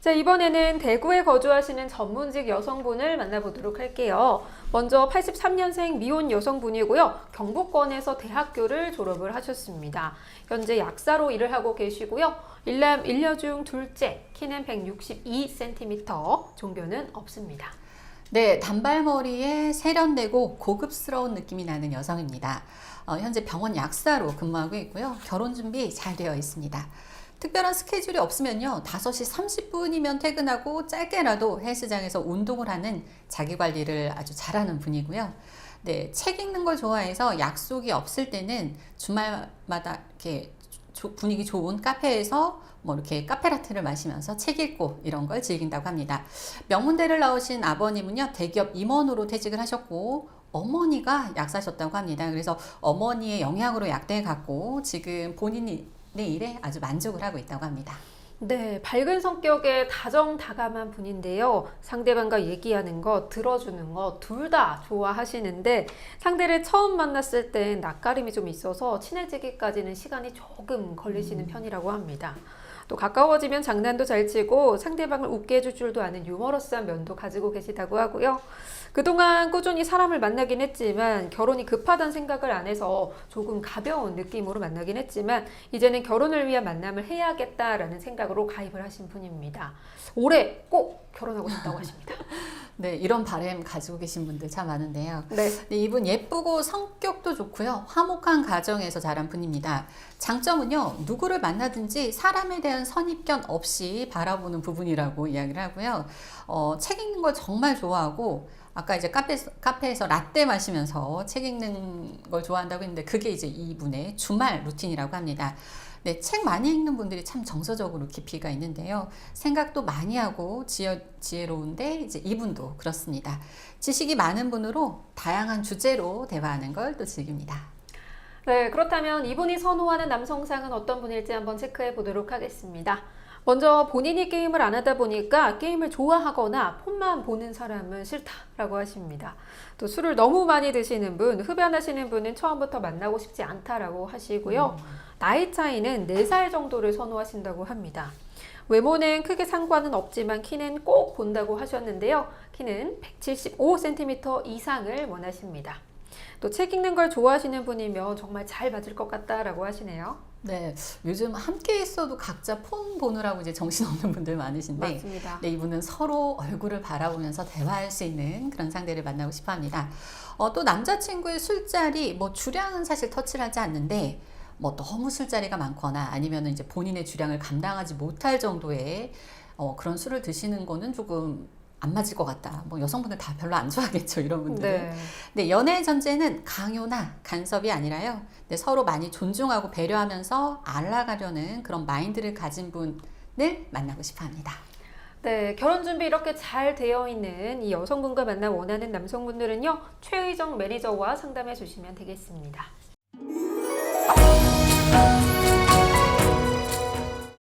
자, 이번에는 대구에 거주하시는 전문직 여성분을 만나보도록 할게요. 먼저 83년생 미혼 여성분이고요. 경북권에서 대학교를 졸업을 하셨습니다. 현재 약사로 일을 하고 계시고요. 일남 일녀 중 둘째, 키는 162cm, 종교는 없습니다. 네, 단발머리에 세련되고 고급스러운 느낌이 나는 여성입니다. 어, 현재 병원 약사로 근무하고 있고요. 결혼 준비 잘 되어 있습니다. 특별한 스케줄이 없으면요. 5시 30분이면 퇴근하고 짧게라도 헬스장에서 운동을 하는 자기 관리를 아주 잘하는 분이고요. 네, 책 읽는 걸 좋아해서 약속이 없을 때는 주말마다 이렇게 조- 분위기 좋은 카페에서 뭐 이렇게 카페라테를 마시면서 책 읽고 이런 걸 즐긴다고 합니다. 명문대를 나오신 아버님은요, 대기업 임원으로 퇴직을 하셨고, 어머니가 약사셨다고 합니다. 그래서 어머니의 영향으로 약대에 갔고, 지금 본인 의 일에 아주 만족을 하고 있다고 합니다. 네, 밝은 성격의 다정다감한 분인데요. 상대방과 얘기하는 것, 들어주는 것, 둘 다 좋아하시는데 상대를 처음 만났을 땐 낯가림이 좀 있어서 친해지기까지는 시간이 조금 걸리시는 편이라고 합니다. 또 가까워지면 장난도 잘 치고 상대방을 웃게 해줄 줄도 아는 유머러스한 면도 가지고 계시다고 하고요. 그동안 꾸준히 사람을 만나긴 했지만 결혼이 급하다는 생각을 안 해서 조금 가벼운 느낌으로 만나긴 했지만 이제는 결혼을 위한 만남을 해야겠다라는 생각 으로 가입을 하신 분입니다. 올해 꼭 결혼하고 싶다고 하십니다. 네, 이런 바램 가지고 계신 분들 참 많은데요. 네. 네, 이분 예쁘고 성격도 좋고요. 화목한 가정에서 자란 분입니다. 장점은요, 누구를 만나든지 사람에 대한 선입견 없이 바라보는 부분이라고 이야기를 하고요. 어, 책 읽는 걸 정말 좋아하고, 아까 이제 카페, 카페에서 라떼 마시면서 책 읽는 걸 좋아한다고 했는데, 그게 이제 이분의 주말 루틴이라고 합니다. 네, 책 많이 읽는 분들이 참 정서적으로 깊이가 있는데요. 생각도 많이 하고 지혜, 지혜로운데 이제 이분도 그렇습니다. 지식이 많은 분으로 다양한 주제로 대화하는 걸 또 즐깁니다. 네, 그렇다면 이분이 선호하는 남성상은 어떤 분일지 한번 체크해 보도록 하겠습니다. 먼저 본인이 게임을 안 하다 보니까 게임을 좋아하거나 폰만 보는 사람은 싫다라고 하십니다. 또 술을 너무 많이 드시는 분, 흡연하시는 분은 처음부터 만나고 싶지 않다라고 하시고요. 나이 차이는 4살 정도를 선호하신다고 합니다. 외모는 크게 상관은 없지만 키는 꼭 본다고 하셨는데요. 키는 175cm 이상을 원하십니다. 또 책 읽는 걸 좋아하시는 분이면 정말 잘 맞을 것 같다라고 하시네요. 네, 요즘 함께 있어도 각자 폰 보느라고 이제 정신없는 분들 많으신데, 맞습니다. 네, 이분은 서로 얼굴을 바라보면서 대화할 수 있는 그런 상대를 만나고 싶어 합니다. 어, 또 남자친구의 술자리, 뭐 주량은 사실 터치를 하지 않는데, 뭐 너무 술자리가 많거나 아니면 이제 본인의 주량을 감당하지 못할 정도의 어, 그런 술을 드시는 거는 조금 안 맞을 것 같다. 뭐 여성분들 다 별로 안 좋아하겠죠, 이런 분들은. 네. 네, 연애 전제는 강요나 간섭이 아니라요. 네, 서로 많이 존중하고 배려하면서 알아가려는 그런 마인드를 가진 분을 만나고 싶어 합니다. 네, 결혼 준비 이렇게 잘 되어 있는 이 여성분과 만나 원하는 남성분들은요, 최의정 매니저와 상담해 주시면 되겠습니다.